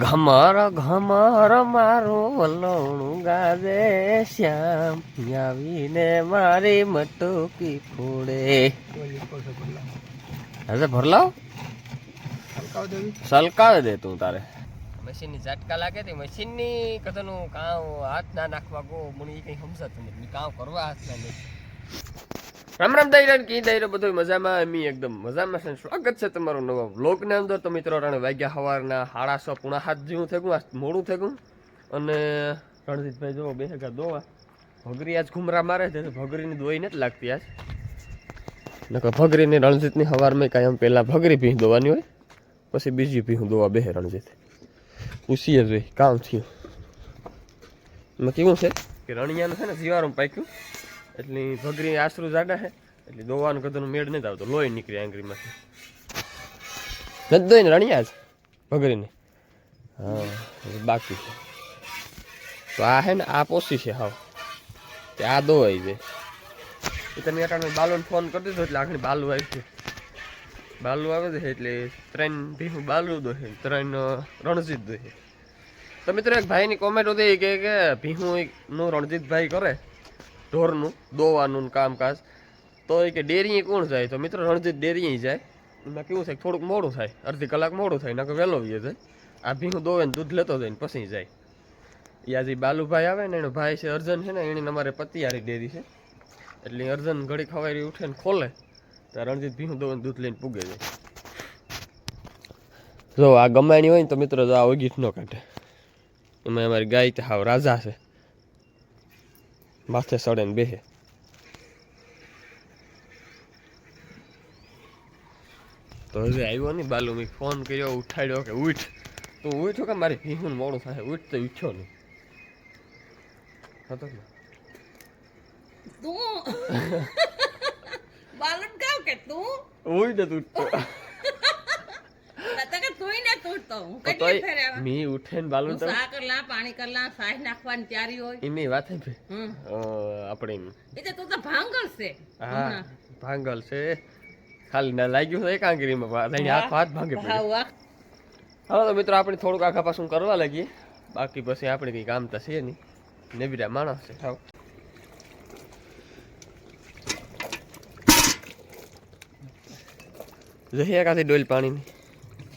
ઘમર ઘમર મારું વલણું ગાજે, શ્યામ. આવીને મારી મટુકી ફોડે. હવે ભરલાવ. સલકાવે દે તું તારે. મશીનની ઝટકા લાગે તે મશીનની કદનું કામ હાથ ના નાખવા ગો મને એ કઈ સમજાતું નથી. કામ કરવા હાથ ના નહીં રામ રામ દૈરા કી દૈરો બધું મજામાં? એમી એકદમ મજામાં છે સ્વાગત છે તમારું નવા વ્લોગની અંદર. તો મિત્રો, રાણે વાગ્યા સવારના હાડા સો પૂણા હાથ જેવું થઈ ગયું મોડું થઈ અને રણજીતભાઈ જો બે હેગા દોવા. ભગરી આજ ઘુમરા મારે છે ભગરીની દોઈ નથી લાગતી આજ. નકર ભગરીની, રણજીતની સવારમાં કાંઈ આમ પહેલાં ભગરી ભીહ દોવાની હોય, પછી બીજી ભીહું દોવા બે રણજીત. પૂછીએ જોઈ, કામ થયું. એમાં કેવું છે? કે રણિયાનું છે ને જીવારું પાક્યું. એટલે ભગરી આશરું જાડા છે, એટલે દોવાનું કદનું મેળ નથી આવતો, લોહી નીકળે આંગળીમાંથી. નથી દોઈને રણિયા છે, ભગરીને. હા બાકી છે. તો આ છે ને, આ પોસી છે હાવ. તે આ દોવાઈ છે એ તમે અટાણે બાલુને ફોન કરી દીધો એટલે આખી બાલુ આવી છે બાલુ આવે છે એટલે ત્રણ ભીહું બાલુ દો છે, ત્રણ રણજીત દો છે. તો મિત્રો, એક ભાઈની કોમેન્ટ હતી કે કે ભીહું નું રણજીતભાઈ કરે. ઢોરનું, દોવાનું કામકાજ. તો એ કે ડેરીએ કોણ જાય? તો મિત્રો રણજીત ડેરીએ જાય. એમાં કેવું થાય થોડુંક મોડું થાય, અડધી કલાક મોડું થાય, નકર વહેલો વીએ જાય. આ ભીહું દોવે ને દૂધ લેતો જાય ને પછી જાય. એ આજે બાલુભાઈ આવે ને, એનો ભાઈ છે અર્જન છે ને, એની અમારે પતિયારી ડેરી છે. એટલે અર્જન ઘડી ખવાઈ ઉઠે ને ખોલે, તો રણજીત ભીહું દોવે દૂધ લઈને પૂગે જાય. જો આ ગમાણી હોય ને તો મિત્રો આ ઓગીટ ન કાઢે. એમાં અમારી ગાય હાવ રાજા છે. માથે સડે ને બેહે તો હવે આવ્યો નહીં બાલુ મેં ફોન કર્યો ઉઠાડ્યો કે ઉઠ. તો ઉઠ્યો કે મારી ભીહું મોડું થાય. ઉઠ તો ઉઠ્યો નહીં. હતો તું? બાલન કાવ કે તું? ઉઠ તો ઉઠતો તુંય ને તૂટતો હું. કેટલી ફેરે આવા? મી ઉઠે ને બાલુ તો સા કરલા પાણી કરલા સાહ નાખવાની તૈયારી હોય. એની વાત હે આપણે એ તો તું તો ભાંગલ છે. હા ભાંગલ છે. ખાલી ના લાગ્યું છે એક આંગળીમાં પા- લઈને હાથ હાથ ભાંગે હા હવે તો મિત્રો આપણે થોડુંક આખા પાછું કરવા લાગીએ. બાકી પછી આપણે કંઈ કામ તો છે નહીં. નેબીરા માણસ છે થાવ. જઈએ કાથી ડોલ પાણીની.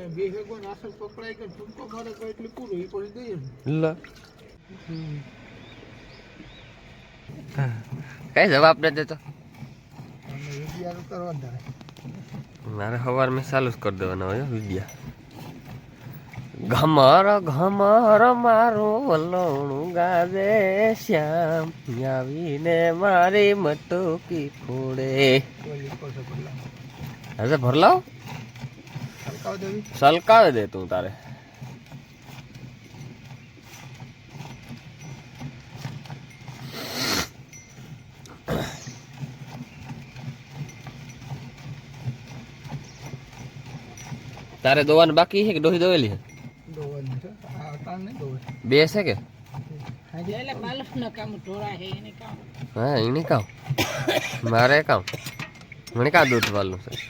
હમ. પોદરામાંથી બેહે જ ગઈ હમ, હમ. હમ કઈ લ. કઈ જવાબ ન દેતો. મારે સવાર મેં ચાલુ જ કરી દેવાનો હોય વિદ્યા. ઘમર ઘમર મારું વલણું ગાજે શ્યામ આવીને મારી મટુકી ફોડે. હવે ભરલાવ? સલકાવે દે તું તારે. તારે દોવાનું બાકી છે કે ડોહી દોવેલી છે? બે છે કે? હા એની કામ. મારે કામ. મને કા દૂધ વાળું છે?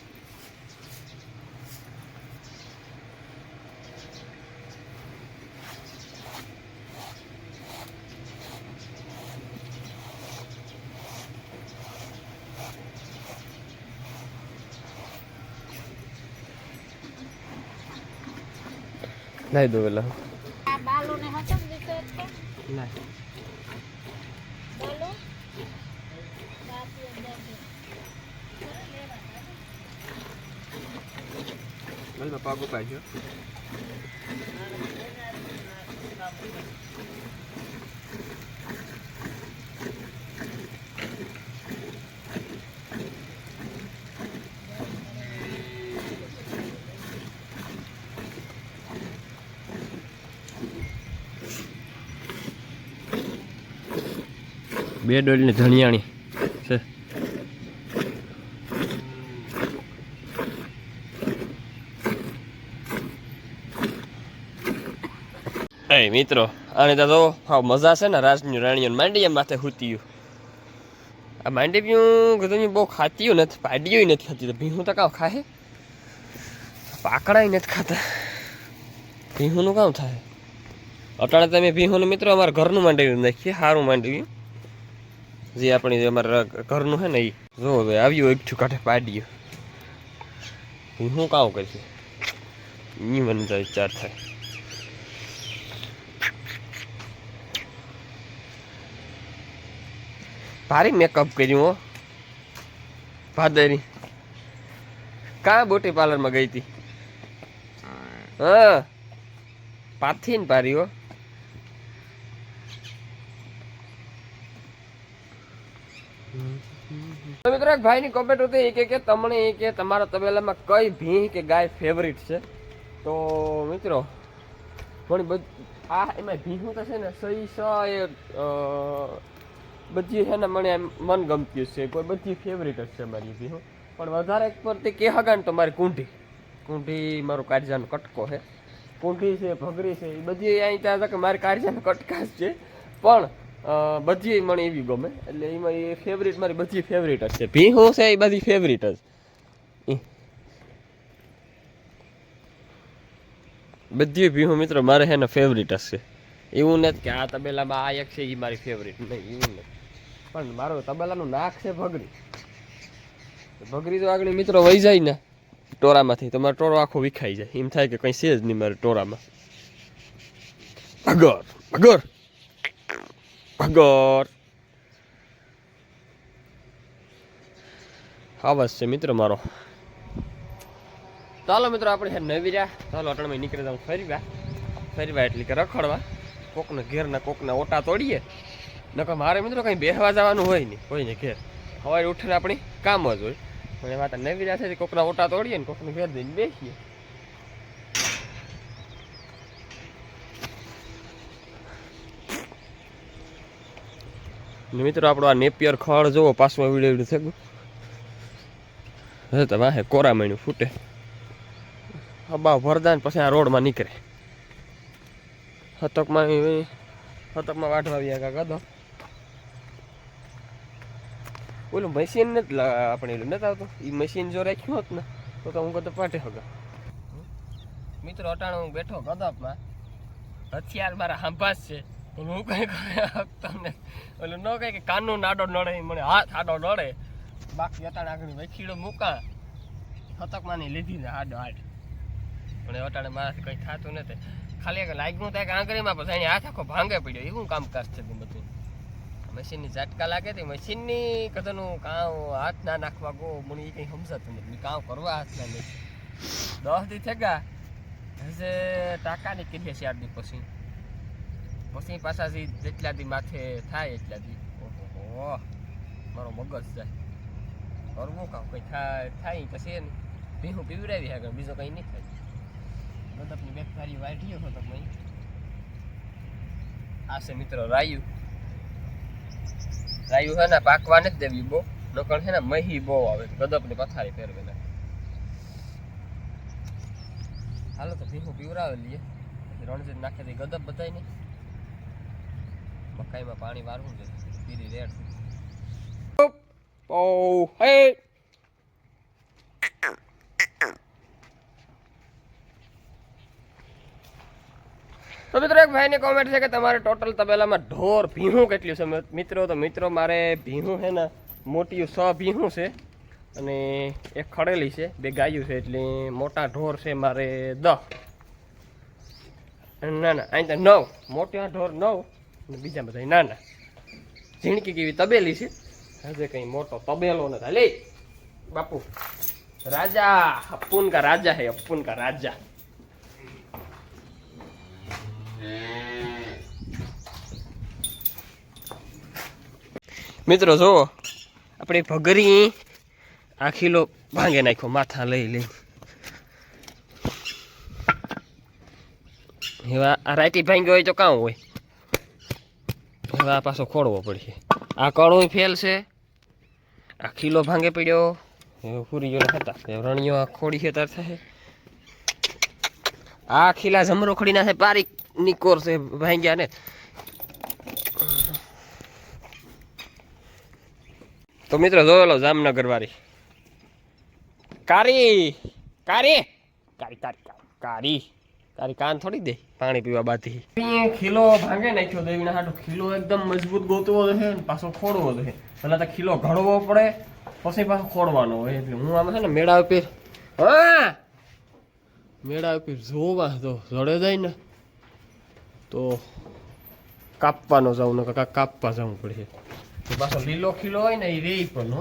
નાઈ દો પેલા પાકો પાડ્યો બે ડોલની ધણિયાણી છે. એ મિત્રો, આને તો હા મજા છે ને રાજની રાણીઓ માંડી એમ માથે હૂતીયું. આ માંડી પીયું કીધું બહુ ખાતીયું નથી પાડીયું નથી ખાતી. તો ભીહું તો કામ ખાય પાકડાય નથી ખાતા. ભીહુંનું કામ થાય? અટાણે તમે ભીહુંનું મિત્રો અમારા ઘરનું માંડવી નાખીએ સારું માંડવી જે આપણી જે અમારા ઘરનું છે ને એ જો આવ્યું એક કાંઠે પાડ્યું. હું કાવ કરીશ? એ મને તો વિચાર થાય. ભારી મેકઅપ કર્યું હો. ભાદરી. કાં બ્યુટી પાર્લરમાં ગઈ હતી? હા. પાથી ને પારી હો. એક ભાઈની કોમેન્ટ હતી એ કે કે તમને એ કે તમારા તબેલામાં કઈ ભીં કે ગાય ફેવરિટ છે? તો મિત્રો, ઘણી બધી આ એમાં ભીહું તો છે ને સહી સ એ બધી છે ને મને મન ગમતી છે. કોઈ બધી ફેવરિટ જ છે મારી ભીહું. પણ વધારે પરથી કે હગાન તો મારી કુંઠી કુંઠી મારું કારજાનો કટકો છે. કુંઠી છે, ભગરી છે, એ બધી અહીં ત્યાં કે મારી કારજાનો કટકા છે. પણ બધી મને એવી ગમે. એટલે એમાં એ ફેવરિટ મારી બધી ફેવરિટ જ છે. ભીહું છે એ બધી ફેવરિટ જ. બધી ભીહો મિત્રો મારે છે ને ફેવરિટ જ છે. એવું નથી કે આ તબેલામાં આ એક છે એ મારી ફેવરિટ નહીં, એવું નથી. પણ મારો તબેલાનું નાક છે ભગરી. ભગરી તો આગળ મિત્રો વહી જાય ને ટોરામાંથી. તો મારો ટોરો આખો વિખાઈ જાય. એમ થાય કે કંઈ છે જ નહીં મારે ટોરામાં. અગર અગર અગર આવાજ છે મિત્ર મારો ચાલો મિત્રો, આપણે નવી રહ્યા. ચાલો અટણમાં નીકળી જાઉં ફરીવા ફરીવા એટલે કે રખડવા. કોકને ઘેરના કોકના ઓટા તોડીએ. નકર મારે મિત્રો કંઈ બેહવા જવાનું હોય નહીં. કોઈને ઘેર. સવારે ઉઠીને આપણી કામ જ હોય. પણ એમાં તો નવી રહ્યા છે, કોકના ઓટા તોડીએ ને કોકને ઘેર જઈને બેસીએ. ને મિત્રો, આપણો આ નેપિયર ખળ જોવો પાછું વીડિયો થયું. હે તો વાહે કોરા માંડ્યું ફૂટે. અબા ભરદાન પછી આ રોડમાં નીકળે. હતકમાં હતકમાં વાઢવા આવ્યા કાંક હતો ઓલું મશીન નથી આપણે એલું નથી આવતું? એ મશીન જો રાખ્યું હોત ને, તો તો હું કદો પાટે હગા. મિત્રો, અટાણો હું બેઠો ગદપમાં હથિયાર મારા હાંભાસ છે. હું કઈ તમને ઓલું ન કહે કે કાનનો નાડો નડે મને હાથ આડો નડે. બાકી અટાણે આગળ વખીડો મૂકા. ફતક માની લીધી ને આડો હાડ. પણ અટાણે મારાથી કંઈ થતું નથી. ખાલી એક લાગ્યું થાય કે આંગળીમાં પછી અહીંયા હાથ આખો ભાંગે પડ્યો. એવું કામકાજ છે બધું? મશીનની ઝાટકા લાગે તે મશીનની કદનું કામ હાથ ના નાખવા ગો મને એ કંઈ સમજાતું નથી. કામ કરવા હાથ ના નહીં દસ દી થયા. હશે ટાકા નીકળીએ ચાર દી પછી. પછી પાછા જે જેટલા દી માથે થાય એટલા દી ઓહો, મારો મગજ જાય કરવું કામ? કંઈ થાય થાય પછી એને ભીહું પીવડાવી આગળ, બીજો કંઈ નહીં થાય. ગદપની બેગ તારી વાઢીયો હતો તમે આ છે મિત્રો રાયુ. રાયુ હે ને પાકવા નથી દેવી બહુ. નકર છે ને મહી બહુ આવે ગદપની પથારી ને હાલો તો ભીહું પીવરાવે લઈએ. રણજીત નાખે ગદપ બધાય નહીં મકાઈમાં પાણી વારવું છે પીરી રેડ ઓ હે. તો મિત્રો એક ભાઈની કોમેન્ટ છે કે તમારે ટોટલ તબેલામાં ઢોર ભીહું કેટલું છે? મિત્રો તો મિત્રો મારે ભીહું છે ને મોટી સ ભીહું છે અને એક ખડેલી છે, બે ગાયું છે એટલે મોટા ઢોર છે મારે દસ ના ના અહીં તો નવ. મોટા ઢોર નવ. બીજા બધા નાના. ઝીણકી કેવી તબેલી છે? આજે કઈ મોટો તબેલો નથી. લે બાપુ. રાજા અપ્પુન કા રાજા હે અપ્પુન કા રાજા. મિત્રો જો આપણે ભગરી આખીલો ભાંગે નાખ્યો, માથા લઈ લઈ. એવા આ ભાંગ્યો હોય તો કાં હોય? હવે આ પાછો ખોડવો પડશે. આ કળો ફેલ છે. આ ખીલો ભાંગે પડ્યો. ફૂરી પૂરી હતા. રણિયો આ ખોડી છે થાય આ ખીલા જમરો ખડી નાખે, પારી ની કોર છે, ભાંગ્યા ને. તો મિત્રો જોયેલો જામનગર વાળી. કારી! કારી કારી કારી કારી. તારી કાન થોડી દે. પાણી પીવા બાથી. ખીલો ભાંગે નાખ્યો દેવીના હાટો. ખીલો એકદમ મજબૂત ગોતવો છે ને, પાછો ખોડવો છે. પેલા તો ખીલો ઘડવો પડે, પછી પાછો ખોડવાનો હોય. એટલે હું આમાં છે ને મેળા ઉપર હા! મેળા ઉપર જોવા તો જડે જાય ને, તો કાપવાનો જાઉં ને કાકા કાપવા જવું પડે. પાછો લીલો ખીલો હોય ને એ રે પણ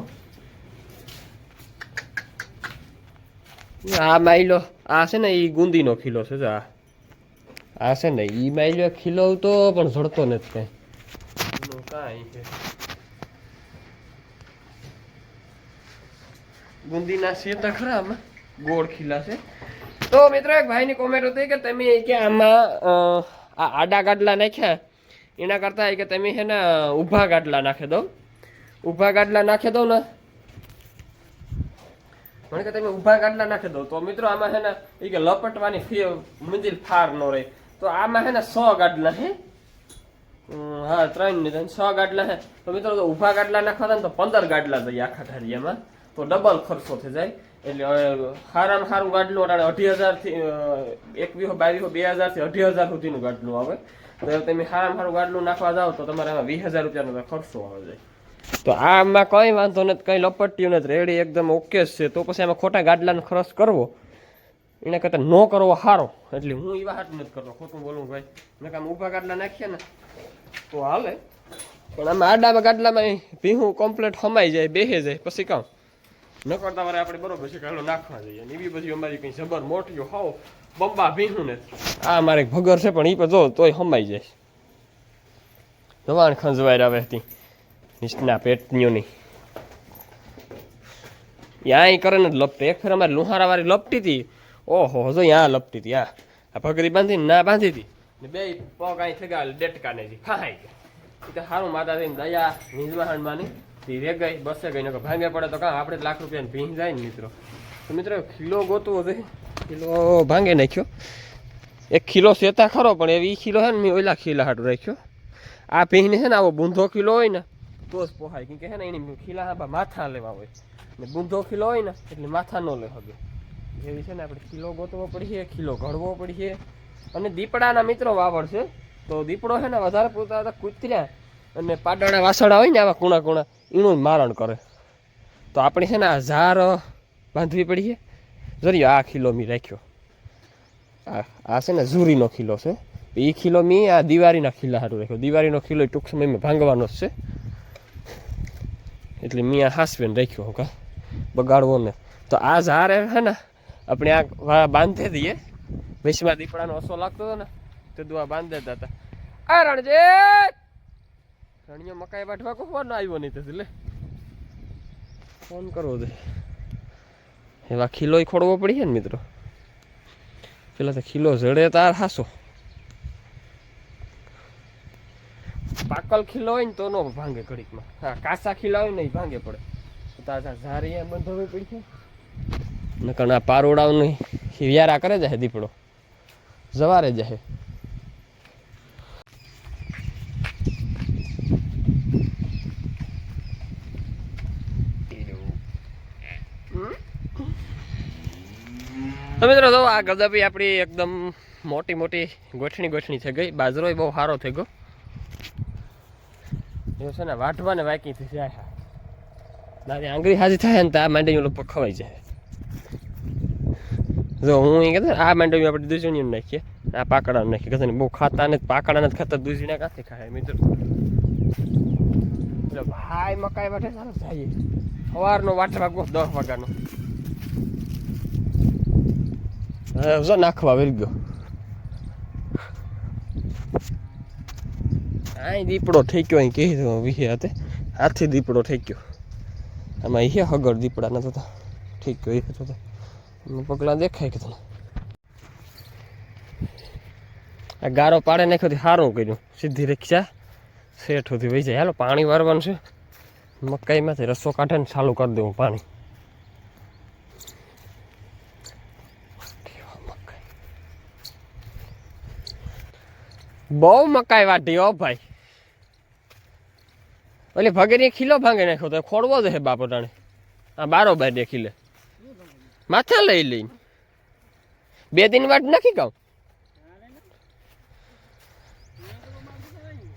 આ માયલો આ છે ને એ ગુંદીનો ખીલો છે આ આ છે ને એ માયલો ખીલો તો પણ જડતો નથી કઈ. કાંઈ છે. ગુંદીના છે તો ખરા આમાં? ગોળ ખીલા છે. તો મિત્રો એક ભાઈની કોમેન્ટ હતી કે તમે કે આમાં આ આડા ગાડલા નાખ્યા. એના કરતાં કે તમે છે ને ઊભા ગાડલા નાખી દો ઊભા ગાડલા નાખી દો ને મને કે તમે ઊભા ગાડલા નાખી દો. તો મિત્રો આમાં છે ને એ કે લપટવાની ફી, મંજિલ ફાર ન રહે. તો આમાં છે ને સો ગાડલા હે. હા, ત્રણ ને સો ગાડલા હે. તો મિત્રો તો ઊભા ગાડલા નાખવા ને તો પંદર ગાડલા જઈએ આખા ઢારિયામાં તો ડબલ ખર્ચો થઈ જાય. એટલે હવે સારામાં સારું ગાડલું અટાણે અઢી હજારથી એકવીસો, બાવીસો, બે હજારથી અઢી હજાર સુધીનું ગાડલું આવે. તો તમે સારામાં સારું ગાડલું નાખવા જાઓ તો તમારે આમાં વીસ હજાર રૂપિયાનો ખર્ચો આવે. જાય તો આમાં કંઈ વાંધો નથી, કંઈ લપટ્યું નથી. રેડી એકદમ ઓકે છે. તો પછી આમાં ખોટા ગાડલાનો ખર્ચ કરવો. એના કરતાં ન કરવો સારો એટલે હું એવા હાટ નથી કરતો. ખોટું બોલું ભાઈ. મેં કામ ઊભા ગાડલા નાખ્યા ને, તો હાલે. પણ આમાં આડામાં ગાડલામાં ભીહું કમ્પ્લેટ હમાઈ જાય, બેહે જાય. પછી કામ ન કરતા વારે આપણે બરોબર છે કે હાલો નાખવા જઈએ. ને એવી બધી અમારી કંઈ જબર મોટીઓ હાવ બંબા ભીહું ને આ મારે ભગર છે પણ એ પણ જો તોય હમાઈ જાય. જવાન ખંજવાઈ આવે હતી નિષ્ઠના પેટનીઓની યા કરે ને લપટે. એક ફેર અમારી લુહારાવાળી લપટી હતી ઓહો, હજો યા લપટી હતી આ. આ બાંધી ના બાંધી હતી ને બે પગ અહીં થગા ડેટકાને જી ફાઈ ગયા એ તો સારું માતાજીની દયા નિજવાહણમાંની તે રે ગઈ, બસે ગઈ ને ભાંગે પડે તો કાં આપણે લાખ રૂપિયાની ભીંજ જાય ને, મિત્રો. તો મિત્રો કિલો ગોતવો છે. કિલો ભાંગે નાખ્યો. એક કિલો શેતા ખરો, પણ એવી ખીલો છે ને, મેં ઓલા ખીલા હાટું રાખ્યો. આ ભીંગને છે ને, આવો બૂંધો કિલો હોય ને તો પોહાય. કેમ કે છે ને, એની ખીલા હા માથા લેવા હોય. ને બૂંધો ખીલો હોય ને, એટલે માથા ન લે હવે એવી છે ને, આપણે ખીલો ગોતવો પડીએ, ખીલો ઘડવો પડીએ. અને દીપડાના મિત્રો વાવડ છે. તો દીપડો છે ને, વધારે પૂરતા હતા કૂતર્યા. અને પાડાના વાસણા હોય ને, આવા કુણા કુણા, એનું મારણ કરે. તો આપણે છે ને, આ ઝાર બાંધવી પડીએ. જરી આ ખીલો મી રાખ્યો. આ આ છે ને, ઝૂરીનો ખીલો છે. એ ખીલો મી આ દિવાળીના ખીલા સારું રાખ્યો. દિવાળીનો ખીલો ટૂંક સમયમાં ભાંગવાનો જ છે. એટલે મી હાસવીને રાખ્યો હું કા બગાડવો ને તો આ ઝાર હે ને, આપણે આ બાંધી દઈએ. વૈશ્વા દીપડાનો ઓછો લાગતો હતો ને, તો દુઆ બાંધી દેતા. આ રણજે રણિયો મકાઈ વાટવા કોવાનો આવ્યો નહીં તો લે. ફોન કરવો દે એવા ખીલોય ખોડવો પડી ને, મિત્રો? પેલા તો ખીલો જડે તાર હાસો. પાકલ ખીલો હોય ને તો નો ભાંગે ઘડીકમાં. હા, કાસા ખીલા હોય ને ભાંગે પડે. તાજા ઝારી બંધ પડી છે. નકર આ પારોડાઓની વ્યારા કરે જાય દીપડો. જવારે જાય તો મિત્રો જો આ ગદાબી આપણી એકદમ મોટી મોટી ગોઠણી ગોઠણી થઈ ગઈ. બાજરો બહુ સારો થઈ ગયો. એ છે ને વાટવાને વાંકી થઈ જાય નાની આંગળી હાજી થાય ને તો આ માંડવી લોકો ખવાઈ જાય. જો, હું એ કહેતો આ માંડવી આપણે દૂધણીઓ નાખીએ. આ પાકડા નાખીએ. કહેતો બહુ ખાતા ને પાકડા નથી ખાતા દૂધીના કાંથી ખાય, મિત્રો. એટલે ભાઈ મકાઈ વાટે સારું થાય સવારનો વાટવા વાગો દસ વાગ્યાનો. જો નાખવા વેરી ગયો આ દીપડો ઠેક્યો અહીં કહી દઉં વિહે હાથે. હાથે દીપડો ઠેક્યો. આમાં હે હગર દીપડા નતો તો ઠેક્યો એ હતો તો. પગલાં દેખાય કે તને? આ ગારો પાડે નાખ્યો સારું કર્યું. સીધી રિક્ષા. શેઠ સુધી વહી જાય. હાલો, પાણી વારવાનું છે. મકાઈમાંથી રસો કાઢે ને ચાલુ કરી દઉં પાણી. બહુ મકાઈ વાટી હો ભાઈ. ઓલી ભગેરી ખીલો ભાંગી નાખ્યો તો ખોડવો જ હે બાપો ટાણે આ બારો બાર ને ખીલે. માથા લઈ લઈને. બે દિન વાટ નાખી કાઉ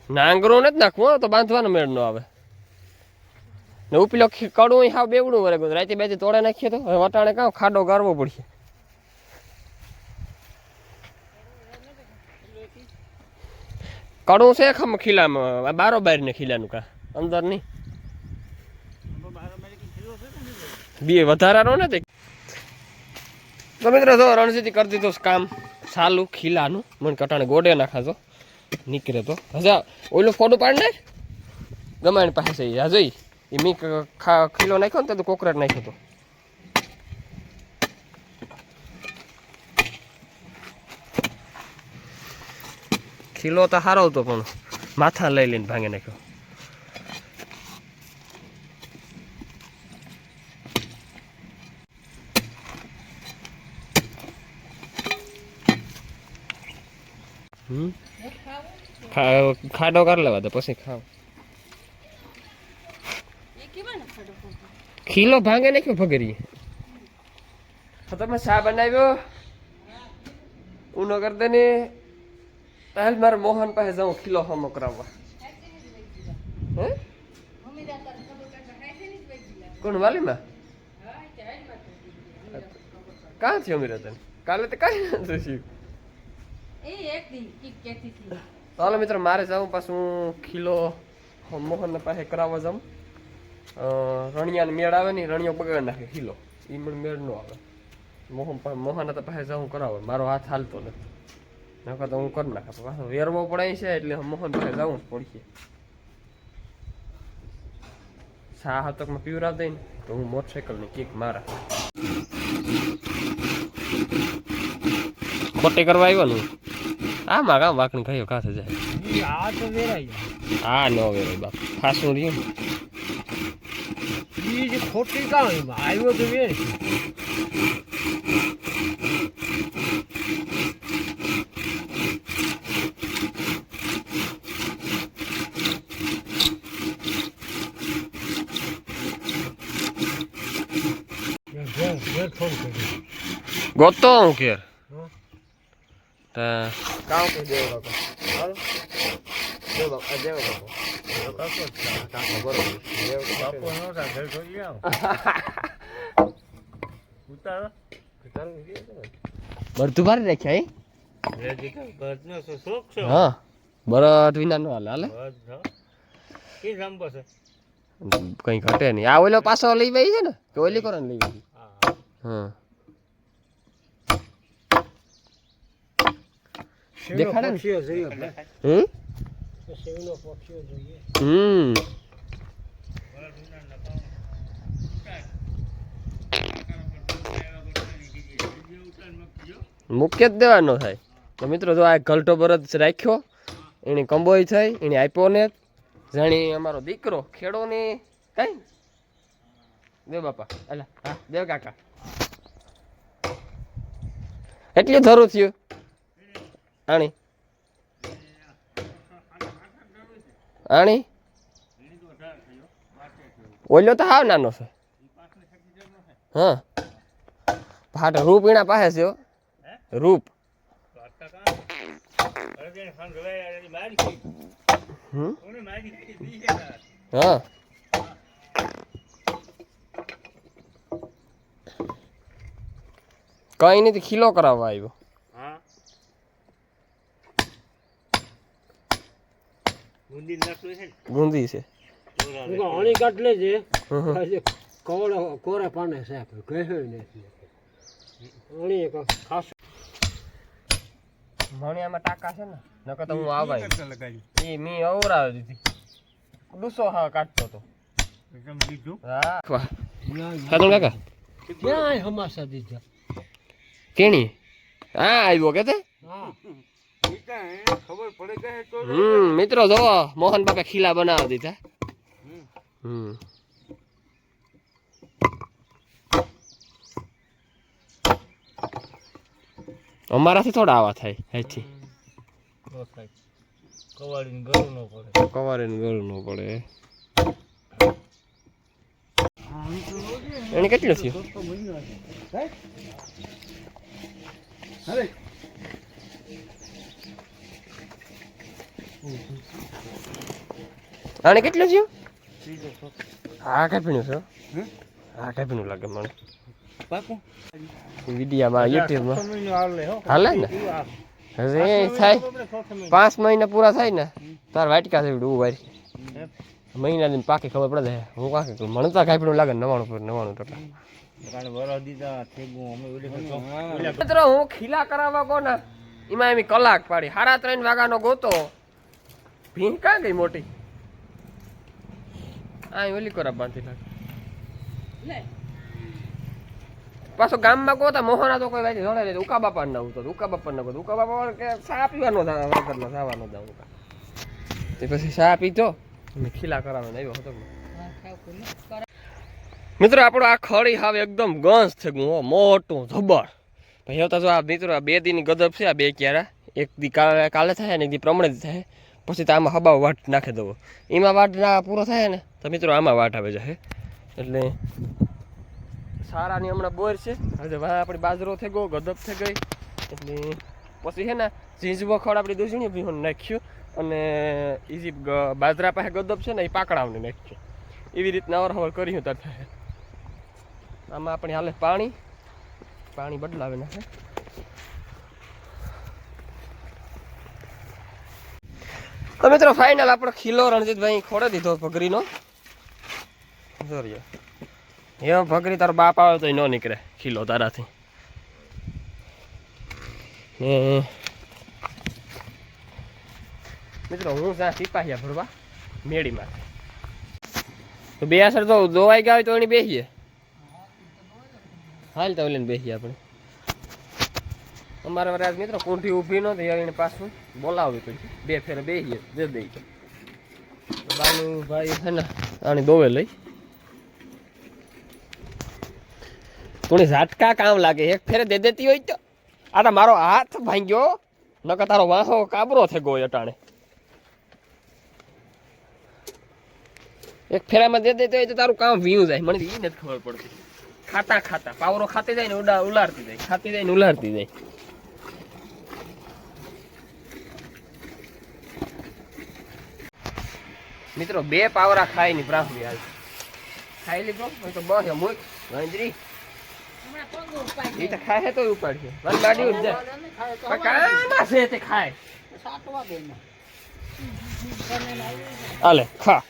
નાંગરો નથી નાખવું તો બાંધવાનો મેળ નો આવે. ને ઉપલો કડું હાવ બેવડું વરે ગયું રાતે બે તોડે નાખીએ તો. હવે વટાણે કાં ખાડો ગારવો પડશે. કડું છે ખમ ખીલામાં? બારો બાર ને ખીલાનું કા? અંદર નહીં? બે વધારાનો ને તે. તો મિત્રો જો રણજીત કરી દીધું કામ. સાલું ખીલાનું. મને કટાણે ગોડે નાખાજો નીકળે તો. હજા, ઓલો ફોટો પાડ ને ગમે એની પાસે હા જોઈ એ મી ખીલો નાખ્યો ને તો કોકરેટ નાખ્યો તો. ખીલો તો સારો હતો પણ માથા લઈ લઈને ભાંગી નાખ્યો. ખાડો કર લેવા દે પછી ખાવ. ખીલો ભાંગે નાખ્યો ભગરી. તમે શા બનાવ્યો? ઉનો કરી દે ને. હાલ મારે મોહન પાસે જાઉં, ખીલો હમો કરાવવા. હે? કોણ, વાલીમાં? કાં છે અમીરા તને? કાલે તો કાંઈ નથી થયું ચાલો મિત્રો, મારે જાઉં, પાછું ખીલો મોહન પાસે કરાવવા જાઉં. રણિયાને મેળ આવે ને રણિયો બગાડ નાખે, ખીલો. એ મને મેળ ન આવે. મોહન મોહન પાસે જાઉં કરાવે મારો હાથ હાલતો નથી. નકર તો હું કરી નાખે પાછો વેરવો પડે છે એટલે મોહન પાસે જવું જ પડશે. સા હાથકમાં પીવરાવ દઈ ને તો હું મોટરસાઇકલની કિક મારા. ખોટી કરવા આવ્યો ને આ માં કામ વાકણી ખાઈ કાથે જાય. આ તો વેરાય આ ન વેરાય બાપ ફાસું રહ્યું. ને. જે ખોટી કામ આવ્યો તો વેરી ગોતો હું કેર હં? તા. કામ કહી દેવો બાપા હાલો. દેવ બાપા દેવ બાપા ભારે રાખ્યા હે? રેડી કર. બસનો તો શોખ છે? હા. બરડ વિના નો હાલે હાલે? કે કઈ ઘટે નહીં. આ ઓલો પાછો લઈ ગઈ છે ને? કે ઓલી કરો લઈ ગઈ હા હા શિવનો દેખાડે. હમ? મૂકી જ દેવાનો થાય. તો મિત્રો જો આ ઘલટો બરત રાખ્યો એની કંબોઈ થઈ એની આપ્યો ને જાણી અમારો દીકરો ખેડો ને કઈ? દેવ બાપા અલા હા દેવ કાકા. એટલી ધરું થયું. આણી. આણી. ઓલ્યો તો હાવ નાનો છે. હા. ભાટ રૂપ એના પાસે છે. રૂપ. હા. કઈ નહીં ખીલો કરાવવા આવ્યો. ગુંદી નાખલું છે ને? ગુંદી છે. કોળો. કોરા કોરા પાને સાહેબ કહ્યું નથી અણી એક ખાસ. મણિયામાં ટાકા છે ને નકર તો હું આવાય. લગાડી એ મી અવરાવ દીધી. ડુસો હા કાઢતો તો. હા. કાકા કાકા. ક્યાં હમાસા દીધા. કેણી? હા આવ્યો કે તે? હા. હમ મિત્રો જો મોહન બાપે ખીલા બનાવી દીધા. હમ. અમારાથી થોડા આવા થાય હેથી કવાડીને ગળું ન પડે. કવારે ગળું ન પડે. એને કેટલું થયું? આને કેટલું થયું? આ કાપીનું છે હમ? આ પીણું લાગે મને. વિડિયામાં યુટ્યુબમાં. હાલે ને? એ થાય. પાંચ મહિના પૂરા થાય ને તાર વાટકા થઈ વારી મહિના દિન પાકી ખબર પડે હું કાંકે કરું. મને તો કાપીનું લાગે નવાણું પર નવાણું ટકા. મિત્રો હું ખીલા કરાવવા કોના? એમાં એમ કલાક પાડી. સાડા ત્રણ વાગ્યાનો ગોતો. ભીંગ કાં ગઈ મોટી? આ ઓલી કોરા બાંધી લાગે પાછો ગામમાં ગોતા મોહના તો કોઈ વાંચી જોડે ઉકા બાપા ના ઉતો ઉકા બાપા ના ઉકા બાપા કે સા પીવાનો વગરનો જવાનો જાવ ઉકા. તે પછી સા પીધો. મેં ખીલા કરાવે આવ્યો હતો. મિત્રો આપણો આ ખડી હવે એકદમ ગંજ થઈ ગયું મોટું જબર. ભાઈ તો જો આ મિત્રો આ બે દીની ગદબ છે આ બે ક્યારા. એક દી કાલે કાલે થાય ને એક દી પ્રમણે જ થાય. પછી તો આમાં હબાવ વાટ નાખી દેવો એમાં વાટ ના પૂરો થાય ને, તો મિત્રો આમાં વાટ આવે જશે એટલે સારાની હમણાં બોર છે. હવે આપણી બાજરો થઈ ગયો ગદબ થઈ ગઈ. એટલે પછી છે ને ઝીંઝવો ખડ આપણી દૂષણી બી નાખ્યું. અને એ જે બાજરા પાસે ગદબ છે ને એ પાકડાવને નાખ્યું. એવી રીતના અવરહવર કર્યું તાર આમાં આપણે હાલે પાણી. પાણી બદલાવે નાખે તો મિત્રો ફાઇનલ આપણો ખીલો રણજીતભાઈ ખોડે દીધો ભગરીનો. જોરિયો એવો ભગરી, તારો બાપ આવે તો ન નીકળે ખીલો તારાથી. મિત્રો, હું ત્યાં સિપાહીયા ભરવા મેળીમાં તો બે અસર તો દોવાઈ ગયા હોય તો એની બેસીએ હાલ તો લઈને બેસીએ આપણે. અમારા વરાજ મિત્રો કુંઠી ઊભી નહોતી એને પાછું બોલાવવી પડી બે ફેરે બેસીએ દે દઈ બાનુ ભાઈ છે ને આની દોવે લઈ. થોડી ઝાટકા કામ લાગે, એક ફેરે દે દેતી હોય તો. આ મારો હાથ ભાંગ્યો, નકર તારો વાહો કાબરો થઈ ગયો અટાણે. એક ફેરામાં દે દેતી હોય તો તારું કામ વીયું જાય. મને એ નથી ખબર પડતી. ખાતા ખાતા. પાવરો ખાતી જાય ને ઉડા ઉલાડતી જાય. ખાતી જાય ને ઉલાડતી જાય. મિત્રો બે પાવરા ખાઈ ની પ્રાહુલી હાલ. ખાઈ લીધો? તો બસ અમુક વાંદરી. એ તો ખાય તો ઉપાડશે. વન બાડી ઉડ જાય તો કામાં છે તે ખાય. દે ખા.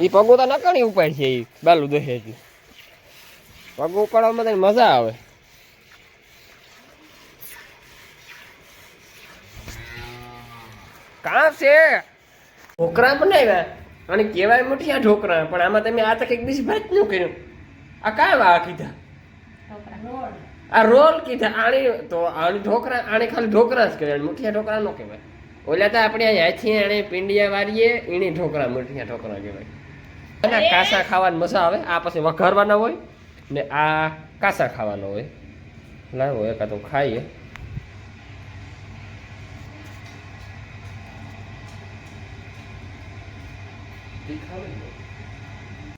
ઈ પગો તો નકણી બાલુ દહે પગો ઉપાડવામાં તને મજા આવે. કાં છે? ઢોકરા બનાવ્યા? અને કહેવાય મોટી આ ઢોકરા પણ આમાં તમે આ તક એક દિવસ ભાતનું કર્યું આ કાંઈ આ કીધા? આ રોલ કીધા આણી તો આણી ઢોકરા આણી ખાલી ઢોકરા જ કહેવાય મુઠિયા ઢોકરા નો કહેવાય. ઓલા તો આપણે અહીંયાથી એણે પિંડિયા વારીએ એની ઢોકરા મુઠિયા ઢોકરા કહેવાય. અને કાસા ખાવાની મજા આવે આ પછી વઘારવાના હોય ને આ કાસા ખાવાનો હોય. લાવો એકાદ ખાઈએ. તીખા હોય ને?